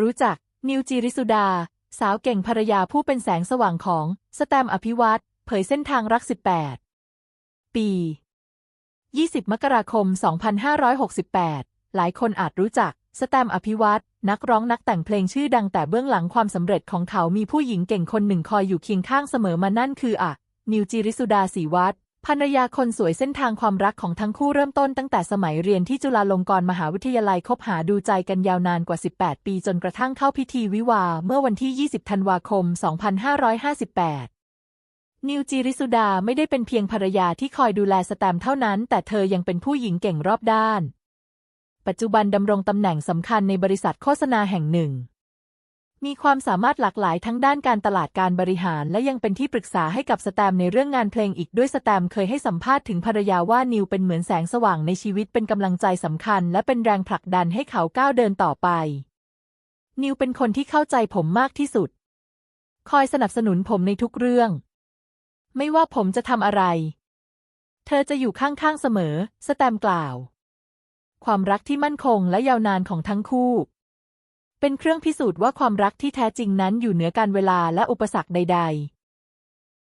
รู้จัก นิวจีริสุดา สาวเก่งภรรยาผู้เป็นแสงสว่างของ สแตมอภิวัตเผยเส้นทางรัก 18 ปี 20 มกราคม 2568 หลายคนอาจรู้จัก สแตมอภิวัตนักร้องนักแต่งเพลงชื่อดังแต่เบื้องหลังความสำเร็จของเขามีผู้หญิงเก่งคนหนึ่งคอยอยู่เคียงข้างเสมอมานั่นคืออะนิวจีริสุดาศรีวัฒ ภรรยาคนสวยเส้นทางความรักของทั้งคู่เริ่มต้นตั้งแต่สมัยเรียนที่จุฬาลงกรณ์มหาวิทยาลัยคบหาดูใจกันยาวนานกว่า 18 ปีจนกระทั่งเข้าพิธีวิวาห์เมื่อวันที่ 20 ธันวาคม 2558 นิวจีริสุดาไม่ได้เป็นเพียงภรรยาที่คอยดูแลสแตมเท่านั้น แต่เธอยังเป็นผู้หญิงเก่งรอบด้าน ปัจจุบันดำรงตำแหน่งสำคัญในบริษัทโฆษณาแห่งหนึ่ง มีความสามารถหลากหลายทั้งด้านการตลาดการบริหาร และยังเป็นที่ปรึกษาให้กับสแตมในเรื่องงานเพลงอีกด้วยสแตมเคยให้สัมภาษณ์ถึงภรรยาว่านิวเป็นเหมือนแสงสว่างในชีวิตเป็นกำลังใจสำคัญ และเป็นแรงผลักดันให้เขาก้าวเดินต่อไป นิวเป็นคนที่เข้าใจผมมากที่สุด คอยสนับสนุนผมในทุกเรื่อง ไม่ว่าผมจะทำอะไร เธอจะอยู่ข้างๆเสมอ สแตมกล่าว ความรักที่มั่นคงและยาวนานของทั้งคู่ เป็นเครื่องพิสูจน์ว่าความรักที่แท้จริงนั้นอยู่เหนือการเวลาและอุปสรรคใด ๆ